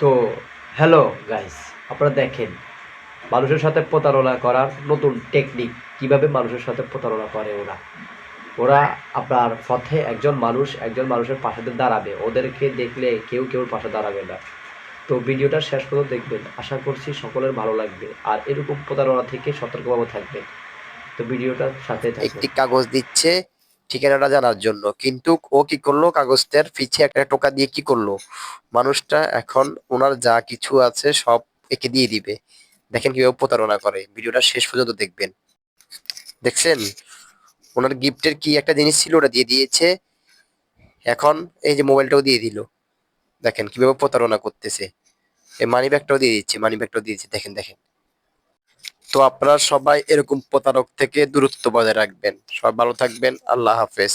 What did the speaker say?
তো hello guys আপনারা দেখেন, মানুষের সাথে প্রতারণা করার নতুন টেকনিক কীভাবে মানুষের সাথে প্রতারণা করে ওরা। ওরা আপনার পথে একজন মানুষ, একজন মানুষের পাশে দাঁড়াবে। ওদেরকে দেখলে কেউ কেউ পাশে দাঁড়াবে না। তো ভিডিওটা শেষ পর্যন্ত দেখবেন। আশা করছি সকলের ভালো লাগবে। আর এরকম প্রতারণা থেকে সতর্কভাবে থাকবেন। তো ভিডিওটা সাথে একটি কাগজ দিচ্ছে। ঠিকানাটা জানার জন্য। কিন্তু ও কি করল? কাগজটার পিছে একটা টোকা দিয়ে কি করল? মানুষটা এখন ওনার যা কিছু আছে সব একে দিয়ে দিবে। দেখেন কীভাবে প্রতারণা করে। ভিডিওটা শেষ পর্যন্ত দেখবেন। দেখছেন? ওনার গিফটের কি একটা জিনিস ছিল, ওটা দিয়ে দিয়েছে। এখন এই যে মোবাইলটাও দিয়ে দিল। দেখেন কীভাবে প্রতারণা করতেছে। এই মানি ব্যাগটাও দিয়ে দিচ্ছে মানি ব্যাগটাও দিয়েছে দেখেন দেখেন। তো আপনারা সবাই এরকম প্রতারক থেকে দূরত্ব বজায় রাখবেন। সবাই ভালো থাকবেন। আল্লাহ হাফেজ।